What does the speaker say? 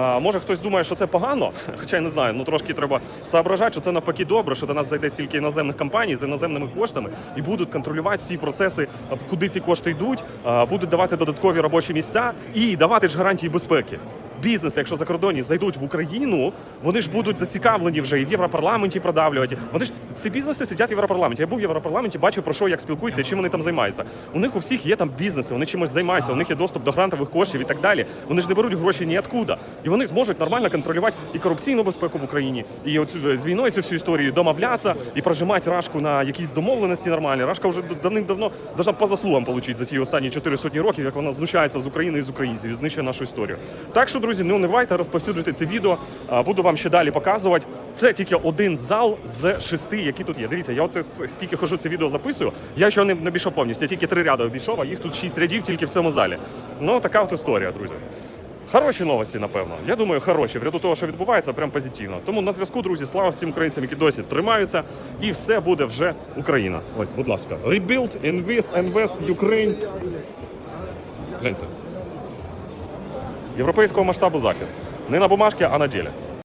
А, може хтось думає, що це погано, хоча я не знаю, ну трошки треба соображати, що це навпаки добре, що до нас зайде стільки іноземних компаній з іноземними коштами і будуть контролювати всі процеси, куди ці кошти йдуть, будуть давати додаткові робочі місця і давати ж гарантії безпеки. Бізнеси, якщо закордонні зайдуть в Україну, вони ж будуть зацікавлені вже і в Європарламенті продавлювати. Вони ж ці бізнеси сидять в Європарламенті. Я був в Європарламенті, бачив про що як спілкуються, чим вони там займаються. У них у всіх є там бізнеси, вони чимось займаються, у них є доступ до грантових коштів і так далі. Вони ж не беруть гроші ніоткуда. І вони зможуть нормально контролювати і корупційну безпеку в Україні, і оцю з війною цю всю історію домовлятися і прожимати рашку на якісь домовленості нормальні. Рашка вже давним-давно должна по заслугам отримати за ті останні чотири сотні років, як вона знущається з України і з українців і знищує нашу історію. Так що, друзі, не унивайте, розповсюджуйте це відео. Буду вам ще далі показувати. Це тільки один зал з шести, які тут є. Дивіться, я оце с- скільки хожу це відео записую. Я ще не обійшов повністю. Я тільки три ряди обійшов, а їх тут шість рядів тільки в цьому залі. Ну така от історія, друзі. Хороші новості, напевно. Я думаю, хороші. В ряду того, що відбувається, прям позитивно. Тому на зв'язку, друзі, слава всім українцям, які досі тримаються, і все буде вже Україна. Ось, будь ласка, Rebuild, Invest, Invest, Ukraine. Гляньте. Європейського масштабу захід. Не на бумажці, а на ділі.